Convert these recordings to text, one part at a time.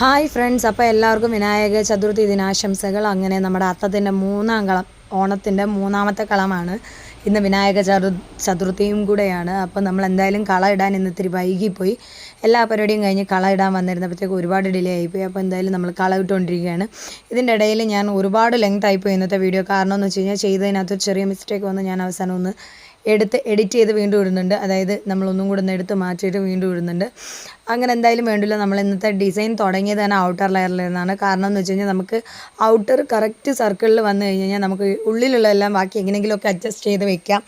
Hi friends അപ്പോൾ എല്ലാവർക്കും വിനായക ചതുർത്ഥി ദിനാശംസകൾ. അങ്ങനെ നമ്മുടെ അത്തത്തിന്റെ മൂന്നാം കളം ഓണത്തിന്റെ മൂന്നാമത്തെ കളമാണ്. ഇന്ന് വിനായക ചതു ചതുർത്ഥിയും കൂടെയാണ്. അപ്പോൾ നമ്മൾ എന്തായാലും കള ഇടാൻ ഇന്ന് ഇത്തിരി വൈകിപ്പോയി. എല്ലാ പരിപാടിയും കഴിഞ്ഞ് കള ഇടാൻ വന്നിരുന്നപ്പോഴത്തേക്ക് ഒരുപാട് ഡിലേ ആയിപ്പോയി. അപ്പോൾ എന്തായാലും നമ്മൾ കള ഇട്ടുകൊണ്ടിരിക്കുകയാണ് ഇതിന്റെ ഇടയിൽ ഞാൻ ഒരുപാട് ലെങ്ത് ആയിപ്പോയി ഇന്നത്തെ വീഡിയോ കാരണം എന്ന് വെച്ച് കഴിഞ്ഞാൽ ചെയ്തതിനകത്ത് ചെറിയ മിസ്റ്റേക്ക് വന്ന് ഞാൻ അവസാനം ഒന്ന് എടുത്ത് എഡിറ്റ് ചെയ്ത് വീണ്ടും ഇടുന്നുണ്ട്. അതായത് നമ്മളൊന്നും കൂടെ ഒന്ന് എടുത്ത് മാറ്റിയിട്ട് വീണ്ടും ഇടുന്നുണ്ട്. അങ്ങനെ എന്തായാലും വേണ്ടില്ല. നമ്മൾ ഇന്നത്തെ ഡിസൈൻ തുടങ്ങിയത് തന്നെ ഔട്ടർ ലെയറിൽ നിന്നാണ്. കാരണം എന്ന് വെച്ച് കഴിഞ്ഞാൽ നമുക്ക് ഔട്ടർ കറക്റ്റ് സർക്കിളിൽ വന്നു കഴിഞ്ഞ് കഴിഞ്ഞാൽ നമുക്ക് ഉള്ളിലുള്ള എല്ലാം ബാക്കി എങ്ങനെയെങ്കിലുമൊക്കെ അഡ്ജസ്റ്റ് ചെയ്ത് വെക്കാം.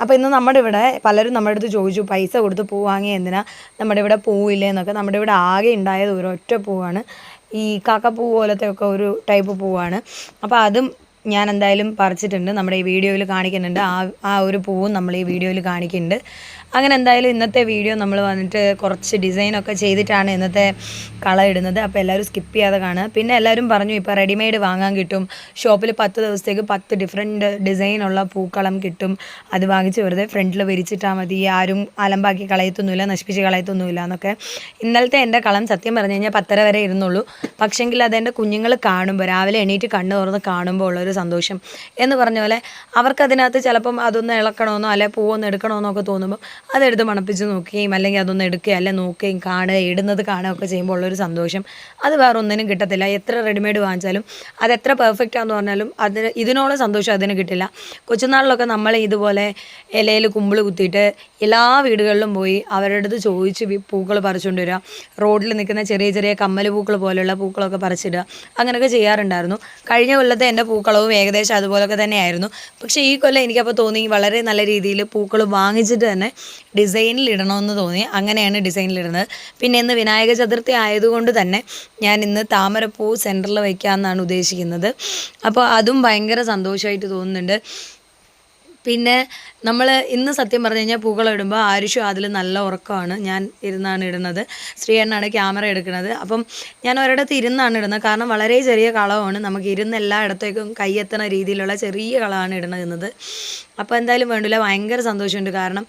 അപ്പോൾ ഇന്ന് നമ്മുടെ ഇവിടെ പലരും നമ്മുടെ അടുത്ത് ചോദിച്ചു പൈസ കൊടുത്ത് പൂ വാങ്ങി എന്തിനാ? നമ്മുടെ ഇവിടെ പൂവില്ലേ എന്നൊക്കെ. നമ്മുടെ ഇവിടെ ആകെ ഉണ്ടായത് ഒരൊറ്റ പൂവാണ്. ഈ കാക്കപ്പൂ പോലത്തെ ഒക്കെ ഒരു ടൈപ്പ് പൂവാണ്. അപ്പോൾ അതും ഞാൻ എന്തായാലും പറിച്ചിട്ടുണ്ട്. നമ്മുടെ ഈ വീഡിയോയിൽ കാണിക്കുന്നുണ്ട്. ആ ആ ഒരു പൂവും നമ്മൾ ഈ വീഡിയോയിൽ കാണിക്കുന്നുണ്ട്. അങ്ങനെ എന്തായാലും ഇന്നത്തെ വീഡിയോ നമ്മൾ വന്നിട്ട് കുറച്ച് ഡിസൈനൊക്കെ ചെയ്തിട്ടാണ് ഇന്നത്തെ കള ഇടുന്നത്. അപ്പോൾ എല്ലാവരും സ്കിപ്പ് ചെയ്യാതെ കാണുക. പിന്നെ എല്ലാവരും പറഞ്ഞു ഇപ്പോൾ റെഡിമെയ്ഡ് വാങ്ങാൻ കിട്ടും. ഷോപ്പിൽ പത്ത് ദിവസത്തേക്ക് പത്ത് ഡിഫറെന്റ് ഡിസൈനുള്ള പൂക്കളം കിട്ടും. അത് വാങ്ങിച്ച് വെറുതെ ഫ്രണ്ടിൽ വിരിച്ചിട്ടാൽ മതി. ആരും അലമ്പാക്കി കളയത്തൊന്നുമില്ല നശിപ്പിച്ച് കളയത്തൊന്നുമില്ല എന്നൊക്കെ. ഇന്നലത്തെ എന്റെ കളം സത്യം പറഞ്ഞു കഴിഞ്ഞാൽ പത്തര വരെ ഇരുന്നുള്ളൂ. പക്ഷെങ്കിൽ അതെന്റെ കുഞ്ഞുങ്ങൾ കാണുമ്പോൾ രാവിലെ എണീറ്റ് കണ്ണ് തുറന്ന് കാണുമ്പോൾ ഉള്ളൊരു സന്തോഷം. എന്ന് പറഞ്ഞ പോലെ അവർക്കതിനകത്ത് ചിലപ്പം അതൊന്ന് ഇളക്കണമെന്നോ അല്ലെ പൂവൊന്ന് എടുക്കണമെന്നോ ഒക്കെ തോന്നുമ്പോൾ അതെടുത്ത് മണപ്പിച്ച് നോക്കുകയും അല്ലെങ്കിൽ അതൊന്ന് എടുക്കുകയും അല്ലെ നോക്കുകയും കാണുക ഇടുന്നത് കാണുകയൊക്കെ ചെയ്യുമ്പോൾ ഉള്ളൊരു സന്തോഷം. അത് വേറെ ഒന്നിനും കിട്ടത്തില്ല. എത്ര റെഡിമെയ്ഡ് വാങ്ങിച്ചാലും അത് എത്ര പെർഫെക്റ്റ് ആണെന്ന് പറഞ്ഞാലും അതിന് ഇതിനോളം സന്തോഷം അതിന് കിട്ടില്ല. കൊച്ചുനാളിലൊക്കെ നമ്മൾ ഇതുപോലെ ഇലയിൽ കുമ്പിൾ കുത്തിയിട്ട് എല്ലാ വീടുകളിലും പോയി അവരുടെ അടുത്ത് ചോദിച്ച് പൂക്കൾ പറിച്ചുകൊണ്ട് വരിക. റോഡിൽ നിൽക്കുന്ന ചെറിയ ചെറിയ കമ്മൽ പൂക്കൾ പോലെയുള്ള പൂക്കളൊക്കെ പറിച്ചിടുക. അങ്ങനെയൊക്കെ ചെയ്യാറുണ്ടായിരുന്നു. കഴിഞ്ഞ കൊല്ലത്തെ എന്റെ പൂക്കളവും ഏകദേശം അതുപോലൊക്കെ തന്നെയായിരുന്നു. പക്ഷേ ഈ കൊല്ലം എനിക്കപ്പോൾ തോന്നി വളരെ നല്ല രീതിയിൽ പൂക്കൾ വാങ്ങിച്ചിട്ട് തന്നെ ഡിസൈനിൽ ഇടണമെന്ന് തോന്നി. അങ്ങനെയാണ് ഡിസൈനിൽ ഇടുന്നത് പിന്നെ ഇന്ന് വിനായക ചതുർത്ഥി ആയതുകൊണ്ട് തന്നെ ഞാൻ ഇന്ന് താമരപ്പൂ സെന്ററിൽ വയ്ക്കാമെന്നാണ് ഉദ്ദേശിക്കുന്നത്. അപ്പോൾ അതും ഭയങ്കര സന്തോഷമായിട്ട് തോന്നുന്നുണ്ട്. പിന്നെ നമ്മൾ ഇന്ന് സത്യം പറഞ്ഞു കഴിഞ്ഞാൽ പൂക്കളം ഇടുമ്പോൾ ആരുഷു അതിൽ നല്ല ഉറക്കമാണ്. ഞാൻ ഇരുന്നാണ് ഇടുന്നത്. ശ്രീയണ്ണാണ് ക്യാമറ എടുക്കുന്നത്. അപ്പം ഞാൻ ഒരിടത്ത് ഇരുന്നാണ് ഇടുന്നത്. കാരണം വളരെ ചെറിയ കളമാണ് നമുക്ക് ഇരുന്ന് എല്ലായിടത്തേക്കും കൈയെത്തണ രീതിയിലുള്ള ചെറിയ കളമാണ് ഇടുന്നത് അപ്പോൾ എന്തായാലും വേണ്ടില്ല ഭയങ്കര സന്തോഷമുണ്ട്. കാരണം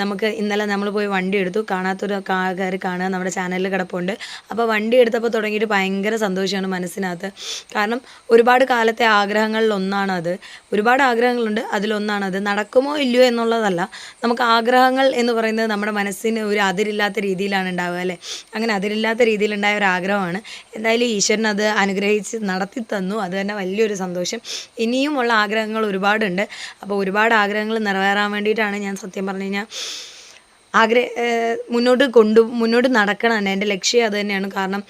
നമുക്ക് ഇന്നലെ നമ്മൾ പോയി വണ്ടി എടുത്തു. കാണാത്തൊരു ആൾക്കാർ കാണുക നമ്മുടെ ചാനലിൽ കിടപ്പുണ്ട്. അപ്പോൾ വണ്ടി എടുത്തപ്പോൾ തുടങ്ങിയിട്ട് ഭയങ്കര സന്തോഷമാണ് മനസ്സിനകത്ത്. കാരണം ഒരുപാട് കാലത്തെ ആഗ്രഹങ്ങളിൽ ഒന്നാണത് ഒരുപാട് ആഗ്രഹങ്ങളുണ്ട്. അതിലൊന്നാണത്. നടക്കുമോ ഇല്ലയോ എന്നുള്ളതല്ല. നമുക്ക് ആഗ്രഹങ്ങൾ എന്ന് പറയുന്നത് നമ്മുടെ മനസ്സിന് ഒരു അതിരില്ലാത്ത രീതിയിലാണ് ഉണ്ടാവുക അല്ലേ? അങ്ങനെ അതിരില്ലാത്ത രീതിയിലുണ്ടായ ഒരു ആഗ്രഹമാണ്. എന്തായാലും ഈശ്വരൻ അത് അനുഗ്രഹിച്ച് നടത്തി തന്നു. അത് തന്നെ വലിയൊരു സന്തോഷം. ഇനിയുമുള്ള ആഗ്രഹങ്ങൾ ഒരുപാടുണ്ട്. അപ്പോൾ ഒരുപാട് ആഗ്രഹങ്ങൾ നിറവേറാൻ വേണ്ടിയിട്ടാണ് ഞാൻ സത്യം പറഞ്ഞു കഴിഞ്ഞാൽ ആഗ്രഹ മുന്നോട്ട് കൊണ്ടു മുന്നോട്ട് നടക്കണം എന്റെ ലക്ഷ്യം അത് തന്നെയാണ്. കാരണം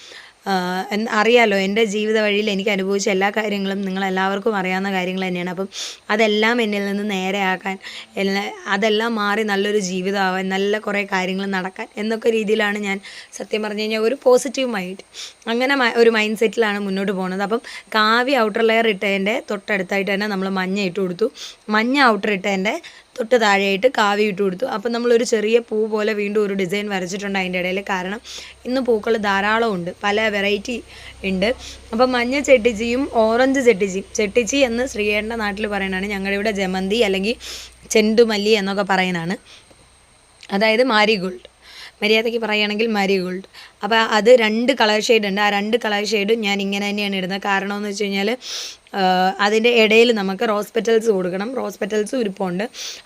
അറിയാലോ എന്റെ ജീവിത വഴിയിൽ എനിക്ക് അനുഭവിച്ച എല്ലാ കാര്യങ്ങളും നിങ്ങളെല്ലാവർക്കും അറിയാവുന്ന കാര്യങ്ങൾ തന്നെയാണ്. അപ്പം അതെല്ലാം എന്നിൽ നിന്ന് നേരെയാക്കാൻ എല്ലാ അതെല്ലാം മാറി നല്ലൊരു ജീവിതമാവാൻ നല്ല കുറേ കാര്യങ്ങൾ നടക്കാൻ എന്നൊക്കെ രീതിയിലാണ് ഞാൻ സത്യം പറഞ്ഞു കഴിഞ്ഞാൽ ഒരു പോസിറ്റീവ് മൈൻഡ് അങ്ങനെ ഒരു മൈൻഡ് സെറ്റിലാണ് മുന്നോട്ട് പോകുന്നത്. അപ്പം കാവി ഔട്ടർ ലെയർ ഇട്ടതിന്റെ തൊട്ടടുത്തായിട്ട് തന്നെ നമ്മൾ മഞ്ഞ ഇട്ട് കൊടുത്തു. മഞ്ഞ ഔട്ടർ ഇട്ടതിന്റെ തൊട്ട് താഴെയായിട്ട് കാവി ഇട്ട് കൊടുത്തു. അപ്പം നമ്മളൊരു ചെറിയ പൂ പോലെ വീണ്ടും ഒരു ഡിസൈൻ വരച്ചിട്ടുണ്ട് അതിന്റെ ഇടയിൽ. കാരണം ഇന്ന് പൂക്കൾ ധാരാളം ഉണ്ട്. പല വെറൈറ്റി ഉണ്ട്. അപ്പം മഞ്ഞ ചെട്ടിച്ചിയും ഓറഞ്ച് ചെട്ടിച്ചിയും ചെട്ടിച്ചി എന്ന് ശ്രീയേട്ടന്റെ നാട്ടിൽ പറയുന്നതാണ്. ഞങ്ങളുടെ ഇവിടെ ജമന്തി അല്ലെങ്കിൽ ചെണ്ടുമല്ലി എന്നൊക്കെ പറയുന്നതാണ്. അതായത് മാരിഗോൾഡ്. മര്യാദയ്ക്ക് പറയുകയാണെങ്കിൽ മാരിഗോൾഡ് അപ്പോൾ അത് രണ്ട് കളർ ഷെയ്ഡ് ഉണ്ട്. ആ രണ്ട് കളർ ഷെയ്ഡും ഞാൻ ഇങ്ങനെ തന്നെയാണ് ഇടുന്നത്. കാരണം എന്ന് വെച്ച് കഴിഞ്ഞാൽ അതിന്റെ ഇടയിൽ നമുക്ക് റോസ് പെറ്റൽസ് കൊടുക്കണം. റോസ് പെറ്റൽസ് ഉരുപ്പുണ്ട്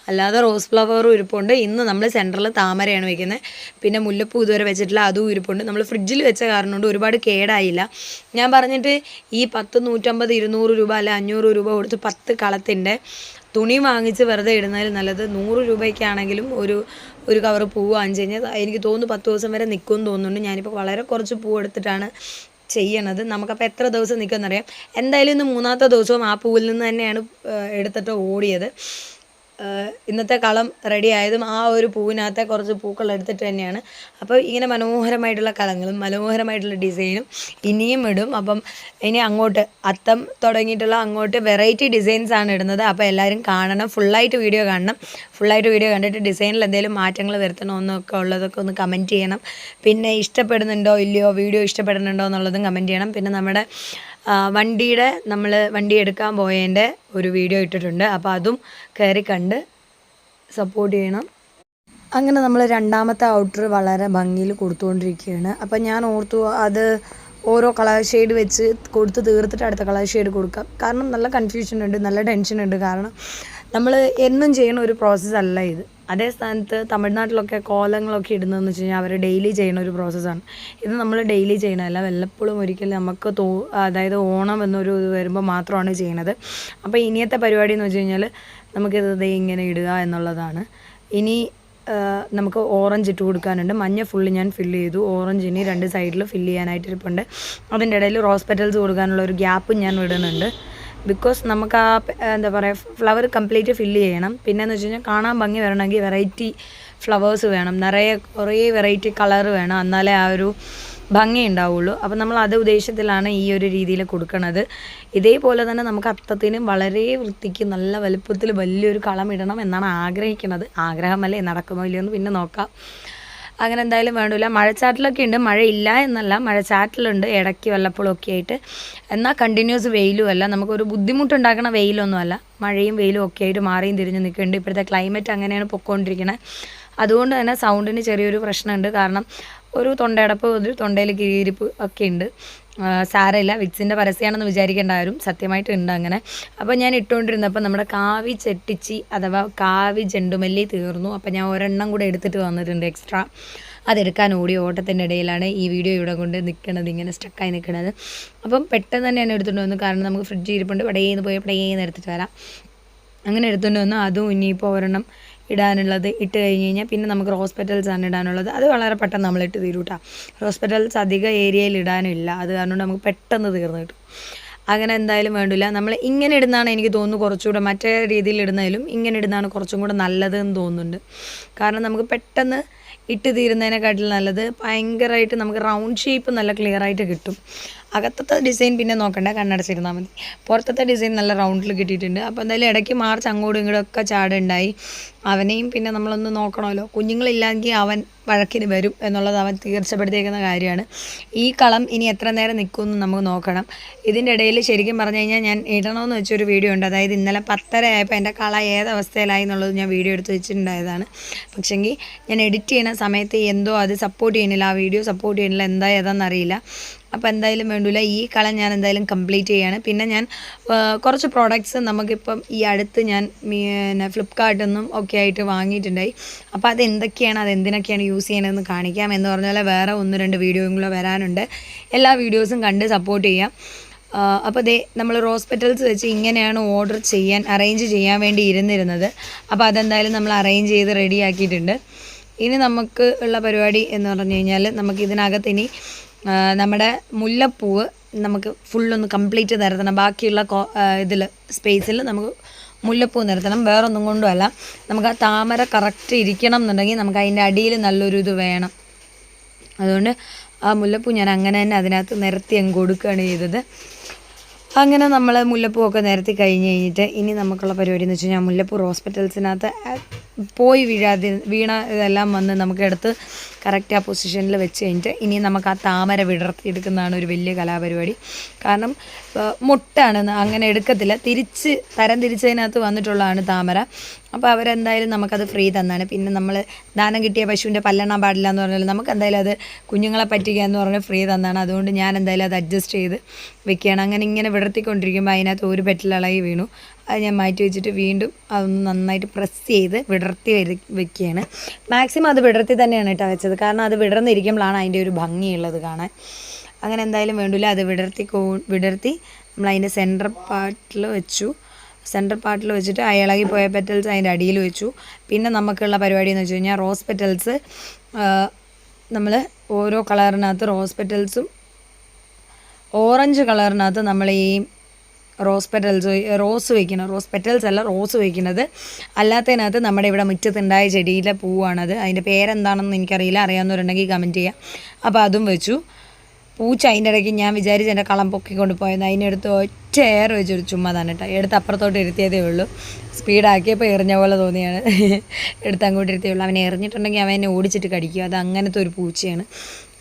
അല്ലാതെ റോസ് ഫ്ലവറും ഉരുപ്പുണ്ട് ഇന്ന് നമ്മൾ സെന്ററിൽ താമരയാണ് വെക്കുന്നത് പിന്നെ മുല്ലപ്പൂ ഇതുവരെ വെച്ചിട്ടില്ല. അതും ഉരുപ്പുണ്ട് നമ്മൾ ഫ്രിഡ്ജിൽ വെച്ച കാരണം കൊണ്ട് ഒരുപാട് കേടായില്ല. ഞാൻ പറഞ്ഞിട്ട് ഈ പത്ത് നൂറ്റമ്പത് ഇരുന്നൂറ് രൂപ അല്ല അഞ്ഞൂറ് രൂപ കൊടുത്ത് പത്ത് കളത്തിന്റെ തുണി വാങ്ങിച്ച് വെറുതെ ഇടുന്നതിൽ നല്ലത് നൂറ് രൂപയ്ക്കാണെങ്കിലും ഒരു ഒരു കവർ പൂ വാങ്ങിച്ചു കഴിഞ്ഞാൽ എനിക്ക് തോന്നുന്നു പത്ത് ദിവസം വരെ നിൽക്കുമെന്ന് തോന്നുന്നുണ്ട്. ഞാനിപ്പോൾ വളരെ കുറച്ച് പൂ എടുത്തിട്ടാണ് ചെയ്യണത്. നമുക്കപ്പോൾ എത്ര ദിവസം നിൽക്കുമെന്നറിയാം എന്തായാലും ഇന്ന് മൂന്നാമത്തെ ദിവസവും ആ പൂവിൽ നിന്ന് തന്നെയാണ് എടുത്തിട്ട് ഓടിയത്. ഇന്നത്തെ കളം റെഡി ആയതും ആ ഒരു പൂവിനകത്തെ കുറച്ച് പൂക്കൾ എടുത്തിട്ട് തന്നെയാണ്. അപ്പോൾ ഇങ്ങനെ മനോഹരമായിട്ടുള്ള കളങ്ങളും മനോഹരമായിട്ടുള്ള ഡിസൈനും ഇനിയും ഇടും. അപ്പം ഇനി അങ്ങോട്ട് അത്തം തുടങ്ങിയിട്ടുള്ള അങ്ങോട്ട് വെറൈറ്റി ഡിസൈൻസ് ആണ് ഇടുന്നത്. അപ്പോൾ എല്ലാവരും കാണണം. ഫുള്ളായിട്ട് വീഡിയോ കാണണം. ഫുള്ളായിട്ട് വീഡിയോ കണ്ടിട്ട് ഡിസൈനിൽ എന്തെങ്കിലും മാറ്റങ്ങൾ വരുത്തണോ എന്നൊക്കെ ഉള്ളതൊക്കെ ഒന്ന് കമന്റ് ചെയ്യണം. പിന്നെ ഇഷ്ടപ്പെടുന്നുണ്ടോ ഇല്ലയോ വീഡിയോ ഇഷ്ടപ്പെടുന്നുണ്ടോ എന്നുള്ളതും കമന്റ് ചെയ്യണം. പിന്നെ നമ്മുടെ വണ്ടിയുടെ നമ്മൾ വണ്ടി എടുക്കാൻ പോയതിന്റെ ഒരു വീഡിയോ ഇട്ടിട്ടുണ്ട്. അപ്പോൾ അതും കയറി കണ്ട് സപ്പോർട്ട് ചെയ്യണം. അങ്ങനെ നമ്മൾ രണ്ടാമത്തെ ഔട്ടർ വളരെ ഭംഗിയിൽ കൊടുത്തുകൊണ്ടിരിക്കുകയാണ്. അപ്പം ഞാൻ ഓർത്തു അത് ഓരോ കളർ ഷെയ്ഡ് വെച്ച് കൊടുത്ത് തീർത്തിട്ട് അടുത്ത കളർ ഷെയ്ഡ് കൊടുക്കാം. കാരണം നല്ല കൺഫ്യൂഷൻ ഉണ്ട് നല്ല ടെൻഷൻ ഉണ്ട്. കാരണം നമ്മൾ എന്നും ചെയ്യുന്ന ഒരു പ്രോസസ്സല്ല ഇത്. അതേ സ്ഥാനത്ത് തമിഴ്നാട്ടിലൊക്കെ കോലങ്ങളൊക്കെ ഇടുന്നതെന്ന് വെച്ച് കഴിഞ്ഞാൽ അവർ ഡെയിലി ചെയ്യുന്ന ഒരു പ്രോസസ്സാണ് ഇത് നമ്മൾ ഡെയിലി ചെയ്യണമല്ല വല്ലപ്പോഴും ഒരിക്കലും നമുക്ക് തോ അതായത് ഓണം എന്നൊരു ഇത് വരുമ്പോൾ മാത്രമാണ് ചെയ്യണത് അപ്പോൾ ഇനിയത്തെ പരിപാടി എന്ന് വെച്ച് കഴിഞ്ഞാൽ നമുക്കിത് ഇങ്ങനെ ഇടുക എന്നുള്ളതാണ്. ഇനി നമുക്ക് ഓറഞ്ച് ഇട്ട് കൊടുക്കാനുണ്ട്. മഞ്ഞ ഫുള്ള് ഞാൻ ഫില്ല് ചെയ്തു. ഓറഞ്ച് ഇനി രണ്ട് സൈഡിൽ ഫില്ല് ചെയ്യാനായിട്ട് ഇരിപ്പുണ്ട് അതിന്റെ ഇടയിൽ റോസ് പെറ്റൽസ് കൊടുക്കാനുള്ള ഒരു ഗ്യാപ്പും ഞാൻ വിടുന്നുണ്ട്. ബിക്കോസ് നമുക്ക് ആ എന്താ പറയുക ഫ്ലവർ കംപ്ലീറ്റ് ഫില്ല് ചെയ്യണം. പിന്നെന്ന് വെച്ച് കഴിഞ്ഞാൽ കാണാൻ ഭംഗി വരണമെങ്കിൽ വെറൈറ്റി ഫ്ലവേഴ്സ് വേണം. നിറയെ കുറേ വെറൈറ്റി കളർ വേണം. എന്നാലേ ആ ഒരു ഭംഗി ഉണ്ടാവുള്ളൂ. അപ്പം നമ്മൾ അത് ഉദ്ദേശത്തിലാണ് ഈ ഒരു രീതിയിൽ കൊടുക്കുന്നത് ഇതേപോലെ തന്നെ നമുക്ക് അത്തത്തിനും വളരെ വൃത്തിക്ക് നല്ല വലുപ്പത്തിൽ വലിയൊരു കളം ഇടണം എന്നാണ് ആഗ്രഹിക്കുന്നത്. ആഗ്രഹമല്ലേ നടക്കുമോ ഇല്ലയോ എന്ന് പിന്നെ നോക്കാം. അങ്ങനെ എന്തായാലും വേണ്ടില്ല മഴച്ചാറ്റിലൊക്കെ ഉണ്ട്. മഴയില്ല എന്നല്ല. മഴച്ചാറ്റിലുണ്ട്. ഇടയ്ക്ക് വല്ലപ്പോഴും ഒക്കെ ആയിട്ട്. എന്നാൽ കണ്ടിന്യൂസ് വെയിലും അല്ല. നമുക്കൊരു ബുദ്ധിമുട്ടുണ്ടാക്കണ വെയിലൊന്നുമല്ല മഴയും വെയിലും ഒക്കെ ആയിട്ട് മാറിയും തിരിഞ്ഞ് നിൽക്കുന്നുണ്ട്. ഇപ്പോഴത്തെ ക്ലൈമറ്റ് അങ്ങനെയാണ് പൊക്കോണ്ടിരിക്കുന്നത് അതുകൊണ്ട് തന്നെ സൗണ്ടിന് ചെറിയൊരു പ്രശ്നമുണ്ട്. കാരണം ഒരു തൊണ്ടയടപ്പ് ഒരു തൊണ്ടയിൽ കീരിപ്പ് ഒക്കെ ഉണ്ട്. സാരമില്ല. വിക്സിന്റെ പരസ്യമാണെന്ന് വിചാരിക്കേണ്ട ആരും സത്യമായിട്ട് ഉണ്ട് അങ്ങനെ. അപ്പോൾ ഞാൻ ഇട്ടുകൊണ്ടിരുന്നപ്പോൾ നമ്മുടെ കാവി ചെട്ടിച്ചി അഥവാ കാവി ചെണ്ടുമല്ലി തീർന്നു. അപ്പോൾ ഞാൻ ഒരെണ്ണം കൂടെ എടുത്തിട്ട് വന്നിട്ടുണ്ട് എക്സ്ട്രാ അതെടുക്കാൻ ഓടി ഓട്ടത്തിന്റെ ഇടയിലാണ് ഈ വീഡിയോ ഇവിടെ കൊണ്ട് നിൽക്കുന്നത് ഇങ്ങനെ സ്റ്റക്കായി നിൽക്കുന്നത് അപ്പം പെട്ടെന്ന് തന്നെ ഞാൻ എടുത്തുകൊണ്ട് വന്നു. കാരണം നമുക്ക് ഫ്രിഡ്ജ് ഇരിപ്പുണ്ട്. പടയേന്ന് പോയി പടയേന്ന് എടുത്തിട്ട് വരാം. അങ്ങനെ എടുത്തുകൊണ്ട് വന്നു. അതും ഇനിയിപ്പോൾ ഒരെണ്ണം ഇടാനുള്ളത് ഇട്ട് കഴിഞ്ഞ് കഴിഞ്ഞാൽ പിന്നെ നമുക്ക് ഹോസ്പിറ്റൽസ് ആണ് ഇടാനുള്ളത്. അത് വളരെ പെട്ടെന്ന് നമ്മൾ ഇട്ട് തീരും കേട്ടോ ഹോസ്പിറ്റൽസ് അധികം ഏരിയയിൽ ഇടാനില്ല. അത് കാരണം നമുക്ക് പെട്ടെന്ന് തീർന്നു കിട്ടും. അങ്ങനെ എന്തായാലും വേണ്ടില്ല. നമ്മൾ ഇങ്ങനെ ഇടുന്നതാണ് എനിക്ക് തോന്നുന്നു കുറച്ചുകൂടെ മറ്റേ രീതിയിൽ ഇടുന്നതിലും ഇങ്ങനെ ഇടുന്നതാണ് കുറച്ചും കൂടെ നല്ലത് എന്ന് തോന്നുന്നുണ്ട്. കാരണം നമുക്ക് പെട്ടെന്ന് ഇട്ട് തീരുന്നതിനെക്കാട്ടിൽ നല്ലത് ഭയങ്കരമായിട്ട് നമുക്ക് റൗണ്ട് ഷേപ്പ് നല്ല ക്ലിയർ ആയിട്ട് കിട്ടും. അകത്തത്തെ ഡിസൈൻ പിന്നെ നോക്കണ്ട കണ്ണടച്ചിരുന്നാൽ മതി. പുറത്തത്തെ ഡിസൈൻ നല്ല റൗണ്ടിൽ കിട്ടിയിട്ടുണ്ട്. അപ്പോൾ എന്തായാലും ഇടയ്ക്ക് മാർച്ച് അങ്ങോട്ടും ഇങ്ങോട്ടും ഒക്കെ ചാടുണ്ടായി. അവനെയും പിന്നെ നമ്മളൊന്ന് നോക്കണമല്ലോ. കുഞ്ഞുങ്ങളില്ലെങ്കിൽ അവൻ വഴക്കിന് വരും എന്നുള്ളത് അവൻ തീർച്ചപ്പെടുത്തിയേക്കുന്ന കാര്യമാണ്. ഈ കളം ഇനി എത്ര നേരം നിൽക്കുമെന്ന് നമുക്ക് നോക്കണം. ഇതിന്റെ ഇടയിൽ ശരിക്കും പറഞ്ഞു കഴിഞ്ഞാൽ ഞാൻ ഇടണമെന്ന് വെച്ചൊരു വീഡിയോ ഉണ്ട്. അതായത് ഇന്നലെ പത്തര ആയപ്പോൾ എന്റെ കള ഏത് അവസ്ഥയിലായി എന്നുള്ളത് ഞാൻ വീഡിയോ എടുത്ത് വെച്ചിട്ടുണ്ടായതാണ്. പക്ഷേങ്കിൽ ഞാൻ എഡിറ്റ് ചെയ്യുന്ന സമയത്ത് എന്തോ അത് സപ്പോർട്ട് ചെയ്യുന്നില്ല. ആ വീഡിയോ സപ്പോർട്ട് ചെയ്യുന്നില്ല. എന്താ ഏതാണെന്നറിയില്ല അപ്പോൾ എന്തായാലും വേണ്ടൂല. ഈ കള ഞാൻ എന്തായാലും കംപ്ലീറ്റ് ചെയ്യാണ്. പിന്നെ ഞാൻ കുറച്ച് പ്രോഡക്റ്റ്സ് നമുക്കിപ്പം ഈ അടുത്ത് ഞാൻ പിന്നെ ഫ്ലിപ്കാർട്ടിൽ നിന്നും ഒക്കെ ആയിട്ട് വാങ്ങിയിട്ടുണ്ടായി. അപ്പോൾ അത് എന്തൊക്കെയാണ് അത് എന്തിനൊക്കെയാണ് യൂസ് ചെയ്യണതെന്ന് കാണിക്കാം എന്ന് പറഞ്ഞാൽ വേറെ ഒന്ന് രണ്ട് വീഡിയോയും കൂടെ വരാനുണ്ട്. എല്ലാ വീഡിയോസും കണ്ട് സപ്പോർട്ട് ചെയ്യാം. അപ്പോൾ ദേ നമ്മൾ റോസ് പെറ്റൽസ് വെച്ച് ഇങ്ങനെയാണ് ഓർഡർ ചെയ്യാൻ അറേഞ്ച് ചെയ്യാൻ വേണ്ടി ഇരുന്നിരുന്നത്. അപ്പോൾ അതെന്തായാലും നമ്മൾ അറേഞ്ച് ചെയ്ത് റെഡിയാക്കിയിട്ടുണ്ട് ഇനി നമുക്ക് ഉള്ള പരിപാടി എന്ന് പറഞ്ഞു കഴിഞ്ഞാൽ നമുക്ക് ഇതിനകത്ത് ഇനി നമ്മുടെ മുല്ലപ്പൂവ് നമുക്ക് ഫുള്ളൊന്ന് കംപ്ലീറ്റ് നിരത്തണം. ബാക്കിയുള്ള ഇതിൽ സ്പേസിൽ നമുക്ക് മുല്ലപ്പൂ നിരത്തണം. വേറൊന്നും കൊണ്ടുമല്ല നമുക്ക് ആ താമര കറക്റ്റ് ഇരിക്കണം എന്നുണ്ടെങ്കിൽ നമുക്ക് അതിന്റെ അടിയിൽ നല്ലൊരു ഇത് വേണം. അതുകൊണ്ട് ആ മുല്ലപ്പൂ ഞാൻ അങ്ങനെ തന്നെ അതിനകത്ത് നിരത്തി അങ്ങ് കൊടുക്കുകയാണ് ചെയ്തത്. അങ്ങനെ നമ്മൾ മുല്ലപ്പൂ ഒക്കെ നിരത്തി കഴിഞ്ഞ് കഴിഞ്ഞിട്ട് ഇനി നമുക്കുള്ള പരിപാടി എന്ന് വെച്ച് കഴിഞ്ഞാൽ മുല്ലപ്പൂ ഹോസ്പിറ്റൽസിനകത്ത് പോയി വീഴാതി വീണ ഇതെല്ലാം വന്ന് നമുക്ക് എടുത്ത് കറക്റ്റ് ആ പൊസിഷനിൽ വെച്ച് കഴിഞ്ഞിട്ട് ഇനി നമുക്ക് ആ താമര വിടർത്തിയെടുക്കുന്നതാണ് ഒരു വലിയ കലാപരിപാടി. കാരണം മുട്ടാണ് അങ്ങനെ എടുക്കത്തില്ല. തിരിച്ച് തരം തിരിച്ചതിനകത്ത് വന്നിട്ടുള്ളതാണ് താമര. അപ്പോൾ അവരെന്തായാലും നമുക്കത് ഫ്രീ തന്നാണ്. പിന്നെ നമ്മൾ ദാനം കിട്ടിയ പശുവിന്റെ പല്ലെണ്ണാൻ പാടില്ല എന്ന് പറഞ്ഞാൽ നമുക്ക് എന്തായാലും അത് കുഞ്ഞുങ്ങളെ പറ്റിക്കുക എന്ന് പറഞ്ഞാൽ ഫ്രീ തന്നാണ്. അതുകൊണ്ട് ഞാൻ എന്തായാലും അത് അഡ്ജസ്റ്റ് ചെയ്ത് വെക്കുകയാണ്. അങ്ങനെ ഇങ്ങനെ വിടർത്തിക്കൊണ്ടിരിക്കുമ്പോൾ അതിനകത്ത് ഒരു പെറ്റിലളകി വീണു. അത് ഞാൻ മാറ്റി വെച്ചിട്ട് വീണ്ടും അതൊന്ന് നന്നായിട്ട് പ്രസ് ചെയ്ത് വിടർത്തി വെക്കുകയാണ്. മാക്സിമം അത് വിടർത്തി തന്നെയാണ് കേട്ടോ വെച്ചത്. കാരണം അത് വിടർന്നിരിക്കുമ്പോഴാണ് അതിന്റെ ഒരു ഭംഗിയുള്ളത് കാണാൻ. അങ്ങനെ എന്തായാലും വേണ്ടില്ല അത് വിടർത്തി കോ വിടർത്തി നമ്മൾ അതിന്റെ സെന്റർ പാർട്ടിൽ വെച്ചു. സെന്റർ പാർട്ടിൽ വെച്ചിട്ട് ഇളകി പോയ പെറ്റൽസ് അതിന്റെ അടിയിൽ വെച്ചു. പിന്നെ നമുക്കുള്ള പരിപാടി എന്ന് വെച്ച് കഴിഞ്ഞാൽ റോസ് പെറ്റൽസ് നമ്മൾ ഓരോ കളറിനകത്ത് റോസ് പെറ്റൽസും ഓറഞ്ച് കളറിനകത്ത് നമ്മൾ ഈ റോസ് പെറ്റൽസ് റോസ് വയ്ക്കണം റോസ് പെറ്റൽസ് അല്ല റോസ് വയ്ക്കുന്നത് അല്ലാത്തതിനകത്ത് നമ്മുടെ ഇവിടെ മുറ്റത്തുണ്ടായ ചെടിയിലെ പൂവാണത്. അതിന്റെ പേരെന്താണെന്ന് എനിക്കറിയില്ല. അറിയാവുന്നവരുണ്ടെങ്കിൽ കമന്റ് ചെയ്യാം. അപ്പോൾ അതും വെച്ചു. പൂച്ച അതിന്റെ ഇടയ്ക്ക് ഞാൻ വിചാരിച്ച് എന്റെ കളം പൊക്കിക്കൊണ്ട് പോയത് അതിനെടുത്ത് ഒറ്റ എയർ വെച്ചൊരു ചുമ്മാ തന്നെ കേട്ടോ. എടുത്ത് അപ്പുറത്തോട്ട് ഇരുത്തിയതേ ഉള്ളൂ. സ്പീഡാക്കിയപ്പോൾ എറിഞ്ഞ പോലെ തോന്നിയാണ്. എടുത്ത് അങ്ങോട്ട് ഇരുത്തിയേ ഉള്ളൂ. അവനെ എറിഞ്ഞിട്ടുണ്ടെങ്കിൽ അവനെ ഓടിച്ചിട്ട് കടിക്കും. അത് അങ്ങനത്തെ ഒരു പൂച്ചയാണ്.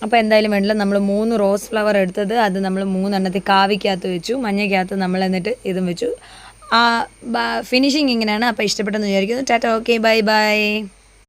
അപ്പോൾ എന്തായാലും വേണ്ടില്ല. നമ്മൾ മൂന്ന് റോസ് ഫ്ലവർ എടുത്തത് അത് നമ്മൾ മൂന്നെണ്ണത്തിൽ കാവിക്കകത്ത് വെച്ചു മഞ്ഞയ്ക്കകത്ത് നമ്മൾ എന്നിട്ട് ഇതും വെച്ചു. ആ ഫിനിഷിങ് ഇങ്ങനെയാണ്. അപ്പോൾ ഇഷ്ടപ്പെട്ടെന്ന് വിചാരിക്കുന്നു. Tata okay bye bye.